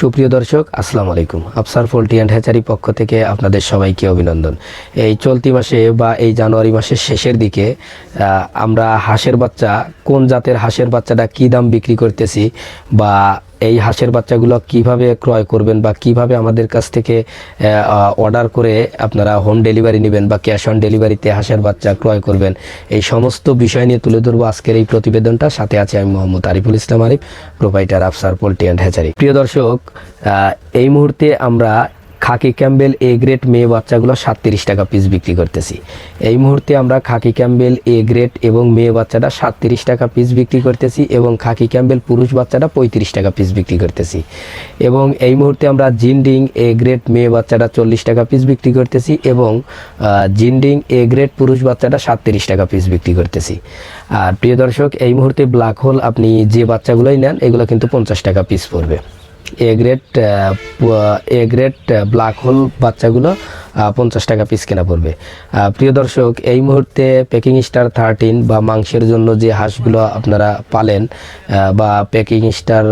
সুপ্রিয় দর্শক, আসসালামু আলাইকুম। আফসার পোলট্রি অ্যান্ড হ্যাচারি পক্ষ থেকে আপনাদের সবাইকে অভিনন্দন। এই চলতি মাসে বা এই জানুয়ারি মাসের শেষের দিকে আমরা হাঁসের বাচ্চা, কোন জাতের হাঁসের বাচ্চাটা কী দাম বিক্রি করতেছি বা এই হাঁসের বাচ্চাগুলো কীভাবে ক্রয় করবেন বা কীভাবে আমাদের কাছ থেকে অর্ডার করে আপনারা হোম ডেলিভারি নেবেন বা ক্যাশ অন ডেলিভারিতে হাঁসের বাচ্চা ক্রয় করবেন? এই সমস্ত বিষয় নিয়ে তুলে ধরবো আজকের এই প্রতিবেদনটা। সাথে আছে আমি Mohammad Ariful Islam Arif, provider Afsar poultry and hatchery. প্রিয় দর্শক এই মুহূর্তে আমরা খাকি ক্যাম্বেল এ গ্রেড মেয়ে বাচ্চাগুলো সাতত্রিশ টাকা পিস বিক্রি করতেছি। এই মুহূর্তে আমরা খাকি ক্যাম্বেল এ গ্রেড এবং মেয়ে বাচ্চাটা সাতত্রিশ টাকা পিস বিক্রি করতেছি এবং খাকি ক্যাম্বেল পুরুষ বাচ্চাটা পঁয়ত্রিশ টাকা পিস বিক্রি করতেছি। এবং এই মুহূর্তে আমরা জিন্ডিং এ গ্রেড মেয়ে বাচ্চাটা চল্লিশ টাকা পিস বিক্রি করতেছি এবং জিন্ডিং এ গ্রেড পুরুষ বাচ্চাটা সাতত্রিশ টাকা পিস বিক্রি করতেছি। আর প্রিয় দর্শক, এই মুহূর্তে ব্ল্যাক হোল আপনি যে বাচ্চাগুলোই নেন, এগুলো কিন্তু পঞ্চাশ টাকা পিস পড়বে। A grade A grade black hole বাচ্চাগুলো পঞ্চাশ টাকা পিস কেনা পড়বে। আহ, প্রিয় দর্শক এই মুহূর্তে প্যাকিং স্টার থার্টিন বা মাংসের জন্য যে হাঁসগুলো আপনারা পালেন বা প্যাকিং স্টার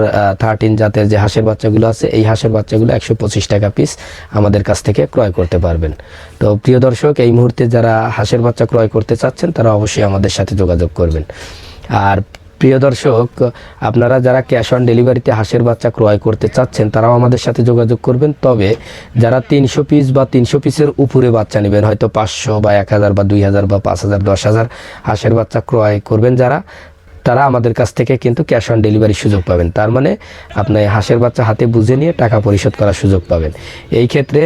থার্টিন জাতের যে হাঁসের বাচ্চাগুলো আছে এই হাঁসের বাচ্চাগুলো একশো পঁচিশ টাকা পিস আমাদের কাছ থেকে ক্রয় করতে পারবেন। তো প্রিয় দর্শক এই মুহূর্তে যারা হাঁসের বাচ্চা ক্রয় করতে চাচ্ছেন তারা অবশ্যই আমাদের সাথে যোগাযোগ করবেন। আর প্রিয় দর্শক, আপনারা যারা ক্যাশ অন ডেলিভারিতে হাঁসের বাচ্চা ক্রয় করতে চাচ্ছেন, তারাও আমাদের সাথে যোগাযোগ করবেন। তবে যারা তিনশো পিস বা তিনশো পিসের উপরে বাচ্চা নেবেন, হয়তো পাঁচশো বা এক হাজার বা দুই হাজার বা পাঁচ হাজার, দশ হাজার হাঁসের বাচ্চা ক্রয় করবেন। যারা তারা আমাদের কাছ থেকে কিন্তু ক্যাশ অন ডেলিভারি সুযোগ পাবেন। তার মানে আপনি হাঁসের বাচ্চা হাতে বুঝে নিয়ে টাকা পরিশোধ করার সুযোগ পাবেন। এই ক্ষেত্রে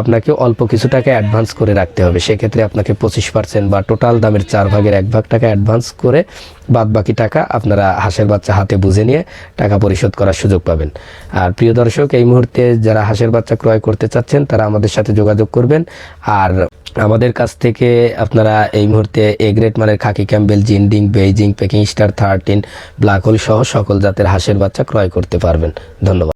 আপনাকে অল্প কিছু টাকা অ্যাডভান্স করে রাখতে হবে। সেক্ষেত্রে আপনাকে পঁচিশ পার্সেন্ট বা টোটাল দামের চার ভাগের এক ভাগ টাকা অ্যাডভান্স করে বাদ বাকি টাকা আপনারা হাঁসের বাচ্চা হাতে বুঝে নিয়ে টাকা পরিশোধ করার সুযোগ পাবেন। আর প্রিয় দর্শক, এই মুহূর্তে যারা হাঁসের বাচ্চা ক্রয় করতে চাচ্ছেন, তারা আমাদের সাথে যোগাযোগ করবেন। আর আমাদের কাছ থেকে আপনারা এই মুহূর্তে এ গ্রেড মানের khaki Campbell Jinding, Beijing, Peking star thirteen black hole সহ সকল জাতের হাঁসের বাচ্চা ক্রয় করতে পারবেন। ধন্যবাদ।